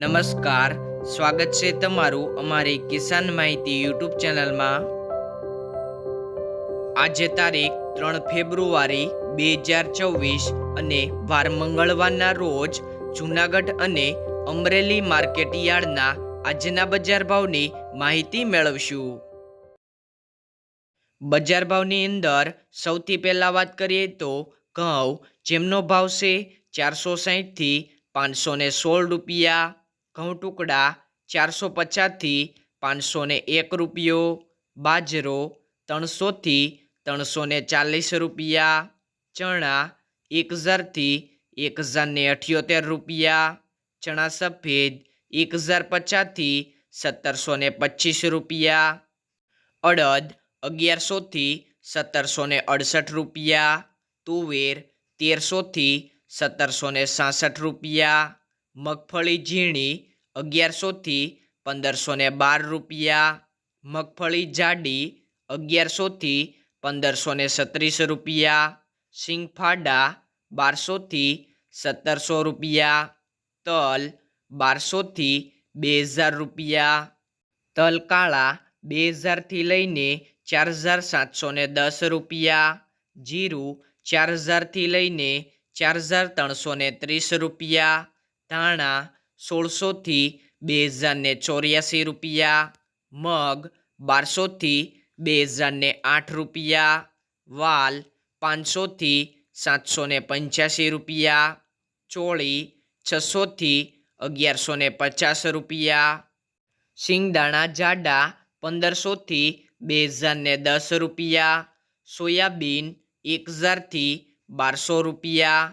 નમસ્કાર. સ્વાગત છે તમારું અમારી કિસાન માહિતી યુટ્યુબ ચેનલમાં. આજે તારીખ ત્રણ ફેબ્રુઆરી બે હજાર ચોવીસ અને વાર મંગળવારના રોજ જૂનાગઢ અને અમરેલી માર્કેટ યાર્ડના આજના બજાર ભાવની માહિતી મેળવશું. બજાર ભાવની અંદર સૌથી પહેલાં વાત કરીએ તો ઘઉં, જેમનો ભાવ છે ચારસો સાહીઠથી પાંચસો સોળ રૂપિયા. ઘઉં ટુકડા ચારસો પચાસથી પાંચસો એક રૂપિયો, બાજરો ત્રણસોથી ત્રણસો ચાલીસ રૂપિયા, ચણા એક હજારથી એક હજાર ને અઠ્યોતેર રૂપિયા, ચણા સફેદ એક હજાર પચાસથી સત્તરસો પચીસ રૂપિયા, અડદ અગિયારસોથી સત્તરસો ને અડસઠ રૂપિયા, તુવેર તેરસોથી સત્તરસો સાસઠ રૂપિયા મગફળી ઝીણી અગિયારસોથી પંદરસો ને બાર રૂપિયા. મગફળી જાડી અગિયારસોથી પંદરસો ને છત્રીસ રૂપિયા. સિંગફાડા બારસોથી સત્તરસો રૂપિયા. તલ બારસોથી બે હજાર રૂપિયા. તલ કાળા બે હજારથી લઈને ચાર હજાર સાતસો ને દસ રૂપિયા. જીરું ચાર હજારથી લઈને ચાર હજાર ત્રણસો ને ત્રીસ રૂપિયા. ધાણા સોળસોથી બે હજારને ચોર્યાસી રૂપિયા, મગ બારસોથી બે હજારને આઠ રૂપિયા, વાલ પાંચસોથી સાતસો ને પંચ્યાસી રૂપિયા, ચોળી છસોથી અગિયારસો ને પચાસ રૂપિયા સિંગદાણા જાડા પંદરસોથી બે હજારને દસ રૂપિયા, સોયાબીન એક હજારથી બારસો રૂપિયા,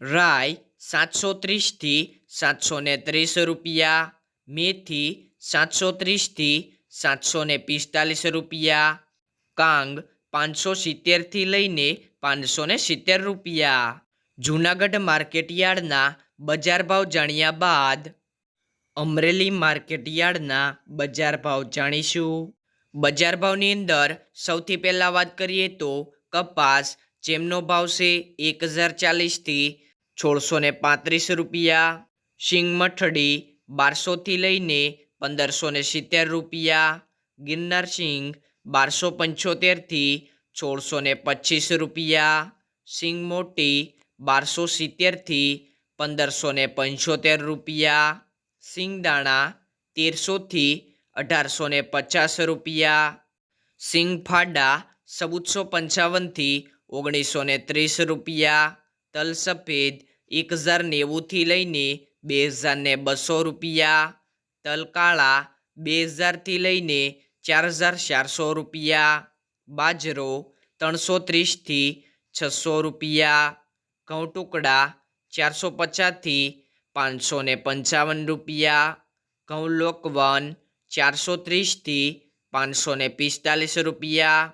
રાઈ સાતસો ત્રીસથી સાતસો ને ત્રીસ રૂપિયા, મેથી સાતસો ત્રીસથી સાતસો ને પિસ્તાલીસ રૂપિયા, કાંગ પાંચસો સિત્તેરથી લઈને પાંચસો ને સિત્તેર રૂપિયા. જૂનાગઢ માર્કેટયાર્ડના બજાર ભાવ જાણ્યા બાદ અમરેલી માર્કેટયાર્ડના બજાર ભાવ જાણીશું. બજાર ભાવની અંદર સૌથી પહેલાં વાત કરીએ તો કપાસ, જેમનો ભાવ છે એક હજાર ચાલીસથી સોળસો ને પાંત્રીસ રૂપિયા શિંગ મઠડી બારસોથી લઈને પંદરસો ને સિત્તેર રૂપિયા, ગિરનાર સિંગ બારસો પંચોતેરથી સોળસો ને પચીસ રૂપિયા સિંગ મોટી બારસો સિત્તેરથી પંદરસો ને પંચોતેર રૂપિયા સિંગદાણા તેરસોથી અઢારસો ને પચાસ રૂપિયા સિંગ ફાડા ચૌદસો પંચાવનથી ઓગણીસો ને ત્રીસ રૂપિયા તલ સફેદ એક હજાર નેવુંથી લઈને બે હજાર ને બસો રૂપિયા, તલકાળા બે હજારથી લઈને ચાર હજાર ચારસો રૂપિયા, બાજરો ત્રણસો ત્રીસથી છસો રૂપિયા ઘઉં ટુકડા ચારસો પચાસથી પાંચસો ને પંચાવન રૂપિયા ઘઉં લોકવન ચારસો ત્રીસથી પાંચસો ને પિસ્તાલીસ રૂપિયા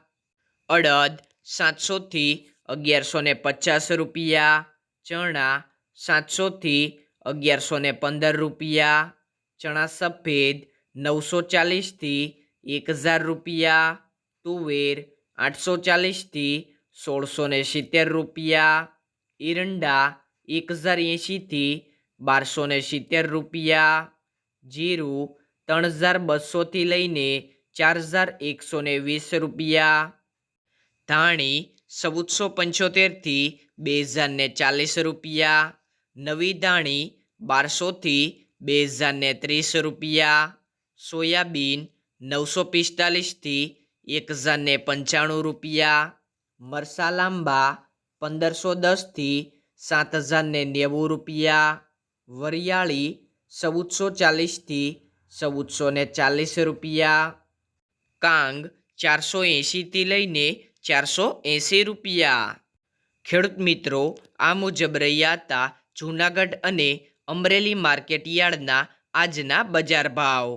અડદ સાતસોથી અગિયારસો ને પચાસ રૂપિયા ચણા સાતસોથી અગિયારસો ને પંદર રૂપિયા. ચણા સફેદ નવસો ચાલીસથી એક હજાર રૂપિયા. તુવેર આઠસો ચાલીસથી સોળસો ને સિત્તેર રૂપિયા. ઈરંડા એક હજાર એંશીથી બારસો ને સિત્તેર રૂપિયા. જીરું ત્રણ હજાર બસોથી લઈને ચાર હજાર એકસો વીસ રૂપિયા. ધાણી ચૌદસો પંચોતેરથી બે હજારને ચાલીસ રૂપિયા, નવી ધાણી બારસોથી બે હજારને ત્રીસ રૂપિયા, સોયાબીન નવસો પિસ્તાલીસથી એક હજારને પંચાણું રૂપિયા, મરસા લાંબા પંદરસો દસથી સાત હજારને નેવું રૂપિયા, વરિયાળી ચૌદસો ચાલીસથી ચૌદસો ને ચાલીસ રૂપિયા, કાંગ ચારસો એંશીથી લઈને ચારસો એંશી રૂપિયા. ખેડૂત મિત્રો આ મુજબ રહ્યા હતા જૂનાગઢ અને અમરેલી માર્કેટ યાર્ડના આજના બજાર ભાવ.